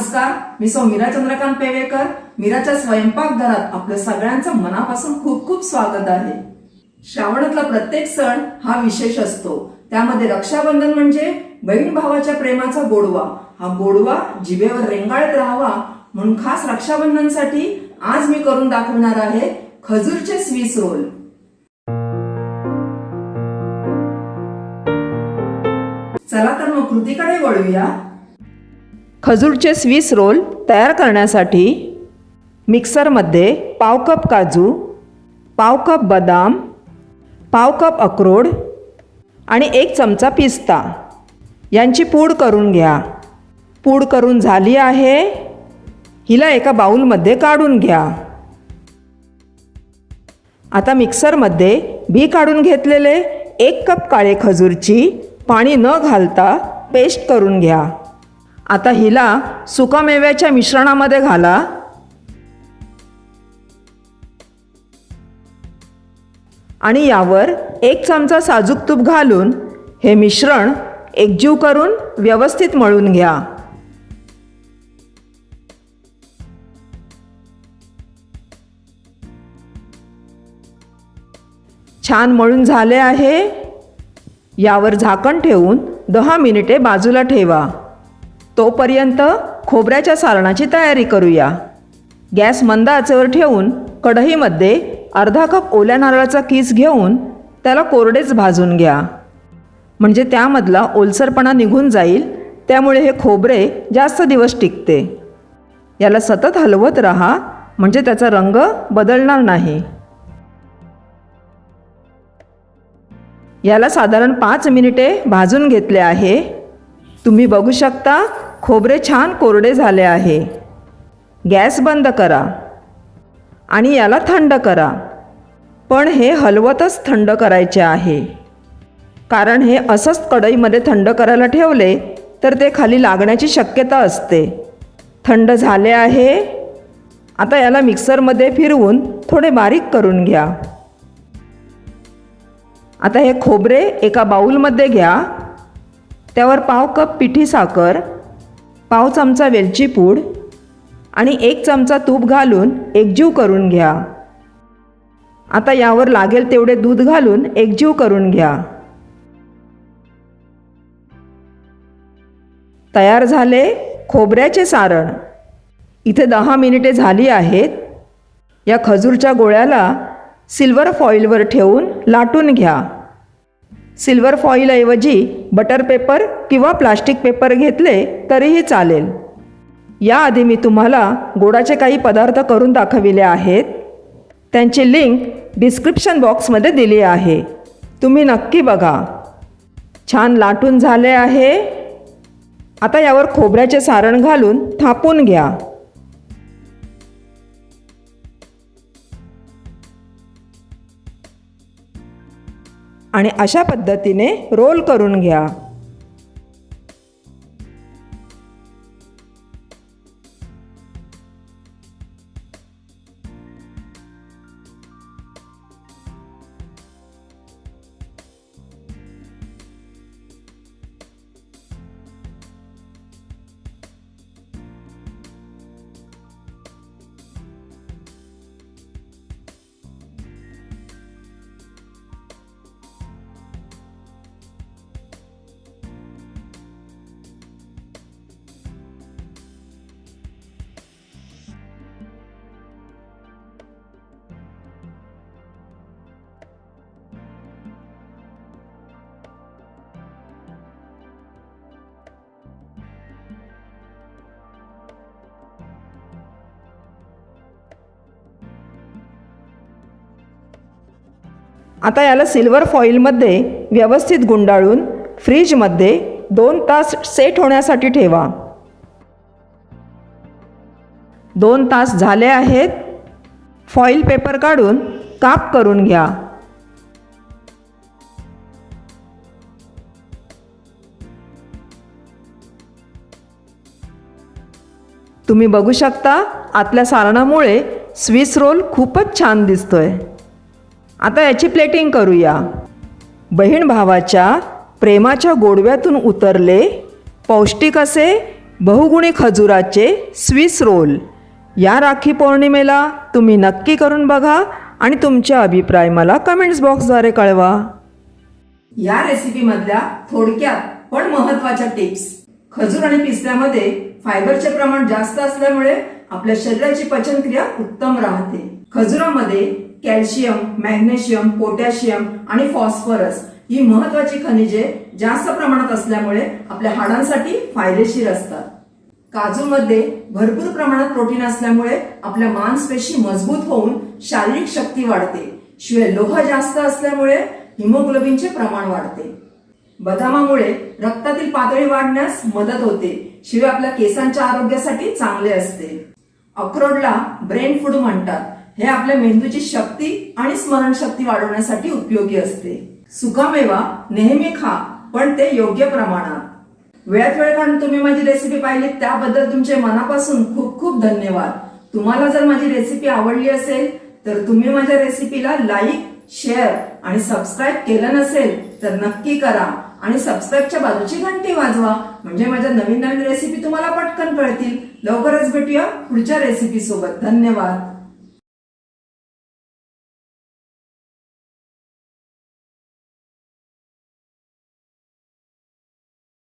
नमस्कार मी सौ मीरा चंद्रकांत पेवेकर. मीराच्या स्वयंपाकघरात आपलं सगळ्यांचं मनापासून खूप खूप स्वागत आहे. श्रावणातला प्रत्येक सण हा विशेष असतो. त्यामध्ये रक्षाबंधन म्हणजे बहीण भावाच्या प्रेमाचा गोडवा. हा गोडवा जिभेवर रेंगाळत राहावा म्हणून खास रक्षाबंधनसाठी आज मी करून दाखवणार आहे खजूरचे स्वीस रोल चला तर मग कृतीकडे वळूया. खजूरचे स्वीस रोल तयार करण्यासाठी मिक्सरमध्ये पाव कप काजू पाव कप बदाम पाव कप अक्रोड आणि एक चमचा पिस्ता. यांची पूड करून घ्या. पूड करून झाली आहे. हिला एका बाऊलमध्ये काढून घ्या. आता मिक्सरमध्ये बी काढून घेतलेले एक कप काळे खजूरची पाणी न घालता पेस्ट करून घ्या. आता हिला सुकामेव्याच्या मिश्रणामध्ये घाला. आणि यावर एक चमचा साजूक तूप घालून हे मिश्रण एकजीव करून व्यवस्थित मळून घ्या. छान मळून झाले आहे. यावर झाकण ठेवून दहा मिनिटे बाजूला ठेवा. तोपर्यंत खोबऱ्याच्या सारणाची तयारी करूया. गॅस मंद आचेवर ठेवून कढईमध्ये अर्धा कप ओल्या नारळाचा किस घेऊन त्याला कोरडेच भाजून घ्या. म्हणजे त्यामधला ओलसरपणा निघून जाईल त्यामुळे हे खोबरे जास्त दिवस टिकते. याला सतत हलवत राहा म्हणजे त्याचा रंग बदलणार नाही. याला साधारण पाच मिनिटे भाजून घेतले आहे. तुम्ही बघू शकता खोबरे छान कोरडे झाले आहे. गॅस बंद करा. आणि याला थंड करा. पण हे हलवतच थंड करायचे आहे. कारण हे असंच कढईमध्ये थंड करायला ठेवले तर ते खाली लागण्याची शक्यता असते. थंड झाले आहे? आता याला मिक्सरमध्ये फिरवून थोडे बारीक करून घ्या. आता हे खोबरे एका बाऊलमध्ये घ्या. त्यावर पाव कप पिठी साखर पाव चमचा वेलची पूड आणि एक चमचा तूप घालून एकजीव करून घ्या. आता यावर लागेल तेवढे दूध घालून एकजीव करून घ्या. तयार झाले खोबऱ्याचे सारण. इथे दहा मिनिटे झाली आहेत. या खजूरच्या गोळ्याला सिल्वर फॉईलवर ठेवून लाटून घ्या. सिल्वर फॉईलऐवजी बटर पेपर किंवा प्लास्टिक पेपर घेतले तरीही चालेल. याआधी मी तुम्हाला गोडाचे काही पदार्थ करून दाखविले आहेत. त्यांची लिंक डिस्क्रिप्शन बॉक्समध्ये दिली आहे. तुम्ही नक्की बघा. छान लाटून झाले आहे. आता यावर खोबऱ्याचे सारण घालून थापून घ्या. आणि अशा पद्धतीने रोल करून घ्या. आता याला सिल्वर फॉईलमध्ये व्यवस्थित गुंडाळून फ्रीजमध्ये दोन तास सेट होण्यासाठी ठेवा. दोन तास झाले आहेत. फॉईल पेपर काढून काप करून घ्या. तुम्ही बघू शकता आतल्या सारणामुळे स्विस रोल खूपच छान दिसतोय. आता याची प्लेटिंग करूया. बहीण भावाच्या प्रेमाच्या गोडव्यातून उतरले पौष्टिक असे बहुगुणी खजुराचे स्विस रोल. या राखी पौर्णिमेला तुम्ही नक्की करून बघा आणि तुमचे अभिप्राय मला कमेंट्स बॉक्सद्वारे कळवा. या रेसिपीमधल्या थोडक्यात पण महत्त्वाच्या टिप्स खजूर आणि पिस्त्यामध्ये फायबरचे प्रमाण जास्त असल्यामुळे आपल्या शरीराची पचनक्रिया उत्तम राहते. खजुरामध्ये कॅल्शियम मॅग्नेशियम पोटॅशियम आणि फॉस्फरस ही महत्वाची खनिजे जास्त प्रमाणात असल्यामुळे आपल्या हाडांसाठी फायदेशीर असतात. काजूमध्ये भरपूर प्रमाणात प्रोटीन असल्यामुळे आपल्या मांसपेशी मजबूत होऊन शारीरिक शक्ती वाढते. शिवाय लोह जास्त असल्यामुळे हिमोग्लोबिनचे प्रमाण वाढते. बदामामुळे रक्तातील पातळी वाढण्यास मदत होते. शिवाय आपल्या केसांच्या आरोग्यासाठी चांगले असते. अक्रोडला ब्रेन फूड म्हणतात. हे आपल्या मेंदूची शक्ती आणि स्मरणशक्ती वाढवण्यासाठी उपयोगी असते. सुकामेवा नेहमी खा पण ते योग्य प्रमाणात. वेळात वेळ काढून तुम्ही माझी रेसिपी पाहिली त्याबद्दल तुमचे मनापासून खूप खूप धन्यवाद. तुम्हाला जर माझी रेसिपी आवडली असेल तर तुम्ही माझ्या रेसिपीला लाईक शेअर आणि सबस्क्राईब केलं नसेल तर नक्की करा. आणि सबस्क्राईबच्या बाजूची घंटी वाजवा. म्हणजे माझ्या नवीन नवीन रेसिपी तुम्हाला पटकन कळतील. लवकरच भेटूया पुढच्या रेसिपी सोबत. धन्यवाद.